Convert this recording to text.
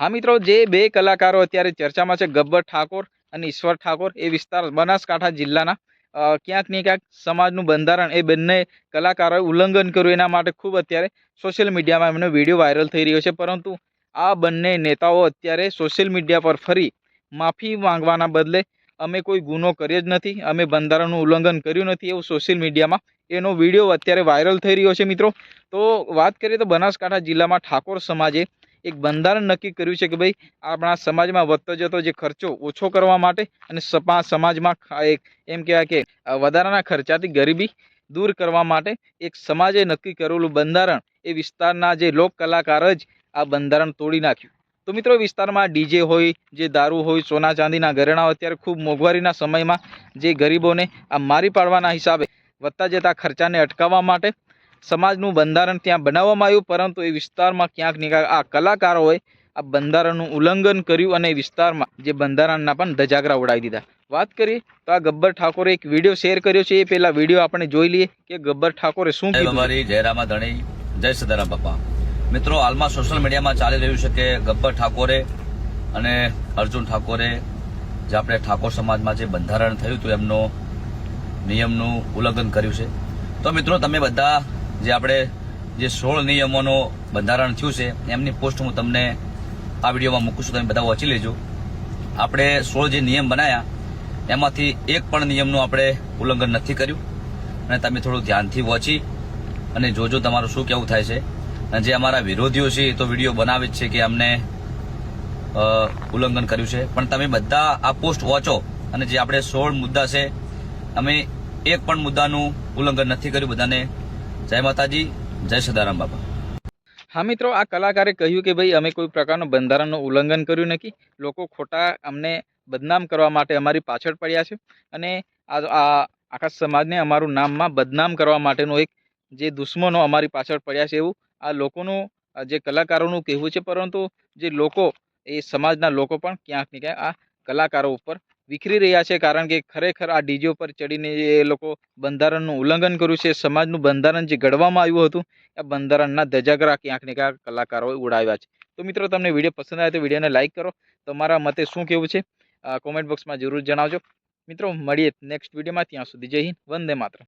હા મિત્રો, જે બે કલાકારો અત્યારે ચર્ચામાં છે, ગબ્બર ઠાકોર અને ઈશ્વર ઠાકોર, એ વિસ્તાર બનાસકાંઠા જિલ્લાના. ક્યાંક ને ક્યાંક સમાજનું બંધારણ એ બંને કલાકારોએ ઉલ્લંઘન કર્યું. એના માટે ખૂબ અત્યારે સોશિયલ મીડિયામાં એમનો વીડિયો વાયરલ થઈ રહ્યો છે. પરંતુ આ બંને નેતાઓ અત્યારે સોશિયલ મીડિયા પર ફરી માફી માંગવાના બદલે અમે કોઈ ગુનો કર્યો જ નથી, અમે બંધારણનું ઉલ્લંઘન કર્યું નથી એવું સોશિયલ મીડિયામાં એનો વીડિયો અત્યારે વાયરલ થઈ રહ્યો છે મિત્રો. તો વાત કરીએ તો બનાસકાંઠા જિલ્લામાં ઠાકોર સમાજે એક બંધારણ નક્કી કર્યું છે કે ભાઈ આપણા સમાજમાં વધતો જતો જે ખર્ચો ઓછો કરવા માટે અને સપા સમાજમાં એક એમ કહેવાય કે વધારાના ખર્ચાથી ગરીબી દૂર કરવા માટે એક સમાજે નક્કી કરેલું બંધારણ એ વિસ્તારના જે લોક કલાકાર જ આ બંધારણ તોડી નાખ્યું. તો મિત્રો વિસ્તારમાં ડીજે હોય, જે દારૂ હોય, સોના ચાંદીના ઘરેણાઓ અત્યારે ખૂબ મોંઘવારીના સમયમાં જે ગરીબોને આ મારી પાડવાના હિસાબે વધતા જતા ખર્ચાને અટકાવવા માટે સમાજનું બંધારણ ત્યાં બનાવવામાં આવ્યું પરંતુ એ વિસ્તારમાં ક્યાંક ને ક્યાંક આ કલાકારોએ આ બંધારણનું ઉલ્લંઘન કર્યું અને વિસ્તારમાં જે બંધારણના પણ ધજાગરા ઉડાવી દીધા. વાત કરીએ તો આ ગબ્બર ઠાકોરે એક વીડિયો શેર કર્યો છે એ પહેલા વીડિયો આપણે જોઈ લઈએ કે ગબ્બર ઠાકોરે શું કીધું છે. બાબારી જય રામા ધણી જય સદારામ બાપા. મિત્રો હાલમાં સોશિયલ મીડિયામાં ચાલી રહ્યું છે કે ગબ્બર ઠાકોરે અને અર્જુન ઠાકોરે જે આપણે ઠાકોર સમાજમાં જે બંધારણ થયું હતું એમનો નિયમનું ઉલ્લંઘન કર્યું છે. તો મિત્રો તમે બધા જે આપણે જે સોળ નિયમોનું બંધારણ થયું છે, એમની પોસ્ટ હું તમને આ વિડીયોમાં મૂકું છું, તમે બધા વાંચી લેજો. આપણે સોળ જે નિયમ બનાવ્યા એમાંથી એક પણ નિયમનું આપણે ઉલ્લંઘન નથી કર્યું. અને તમે થોડું ધ્યાનથી વાંચી અને જોજો તમારું શું કેવું થાય છે. અને જે અમારા વિરોધીઓ છે, એ તો વીડિયો બનાવે જ છે કે અમને ઉલ્લંઘન કર્યું છે. પણ તમે બધા આ પોસ્ટ વાંચો અને જે આપણે સોળ મુદ્દા છે, અમે એક પણ મુદ્દાનું ઉલ્લંઘન નથી કર્યું. બધાને જય માતાજી, જય સદારામ બાપા. હા મિત્રો, આ કલાકારે કહ્યું કે ભાઈ, અમે કોઈ પ્રકારનું બંધારણનું ઉલ્લંઘન કર્યું નથી. લોકો ખોટા અમને બદનામ કરવા માટે અમારી પાછળ પડ્યા છે અને આ આખા સમાજને અમારું નામમાં બદનામ કરવા માટેનો એક જે દુશ્મનો અમારી પાછળ પડ્યા છે એવું આ લોકોનું જે કલાકારોનું કહેવું છે. પરંતુ જે લોકો, એ સમાજના લોકો પણ ક્યાંક ને ક્યાંક આ કલાકારો ઉપર વિખરી રહ્યા છે કારણ કે ખરેખર આ ડીજે ઉપર ચડીને એ લોકો બંધારણનું ઉલ્લંઘન કર્યું છે, સમાજનું બંધારણ જે ઘડવામાં આવ્યું હતું આ બંધારણના ધજાગરા ક્યાંક ને ક્યાંક કલાકારોએ ઉડાવ્યા છે. તો મિત્રો, તમને વીડિયો પસંદ આવે તો વિડીયોને લાઇક કરો. તમારા મતે શું કહેવું છે? કોમેન્ટ બોક્સમાં જરૂર જણાવજો. મિત્રો, મળીએ નેક્સ્ટ વિડીયોમાં. ત્યાં સુધી જય વંદે માતરમ.